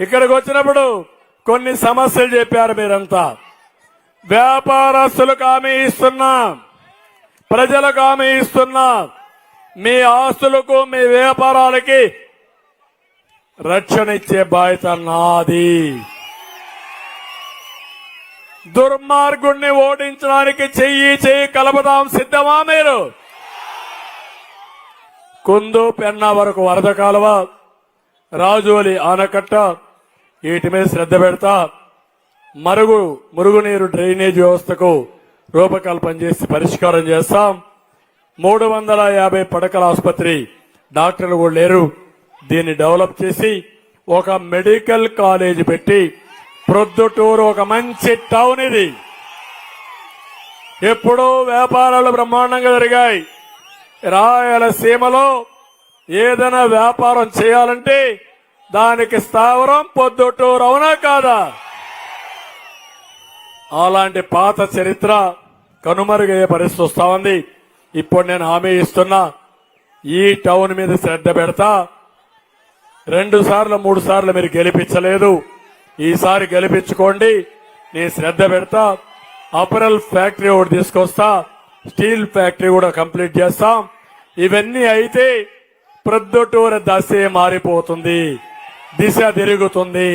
ఇక్కడికి వచ్చినప్పుడు కొన్ని సమస్యలు చెప్పారు మీరంతా. వ్యాపారస్తులకు హామీ ఇస్తున్నా. ప్రజలకు హామీ ఇస్తున్నా. మీ ఆస్తులకు మీ వ్యాపారాలకి రక్షణ ఇచ్చే బాధ్యత నాది. దుర్మార్గుణ్ణి ఓడించడానికి చెయ్యి చెయ్యి కలపదాం సిద్ధమా మీరు? కుందు పెన్నా వరకు వరద కాలువ రాజోలి ఆనకట్ట వీటి మీద శ్రద్ధ పెడతా మరుగు మురుగునీరు డ్రైనేజ్ వ్యవస్థకు రూపకల్పన చేసి పరిష్కారం చేస్తాం. మూడు వందల యాభై పడకల ఆసుపత్రి డాక్టర్లు కూడా లేరు. దీన్ని డెవలప్ చేసి ఒక మెడికల్ కాలేజ్ పెట్టి ప్రొద్దుటూరు ఒక మంచి టౌన్ ఇది. ఎప్పుడూ వ్యాపారాలు బ్రహ్మాండంగా జరిగాయి. రాయలసీమలో ఏదైనా వ్యాపారం చేయాలంటే దానికి స్థావరం పొద్దుటూరు అవునా కాదా? అలాంటి పాత చరిత్ర కనుమరుగయ్యే పరిస్థితి వస్తా ఉంది. ఇప్పుడు నేను హామీ ఇస్తున్నా ఈ టౌన్ మీద శ్రద్ధ పెడతా. రెండు సార్లు మూడు సార్లు మీరు గెలిపించలేదు. ఈసారి గెలిపించుకోండి నేను శ్రద్ధ పెడతా. అపరల్ ఫ్యాక్టరీ ఒకటి తీసుకొస్తా స్టీల్ ఫ్యాక్టరీ కూడా కంప్లీట్ చేస్తాం. ఇవన్నీ అయితే ప్రొద్దుటూరు దశే మారిపోతుంది. దిశ తిరుగుతుంది.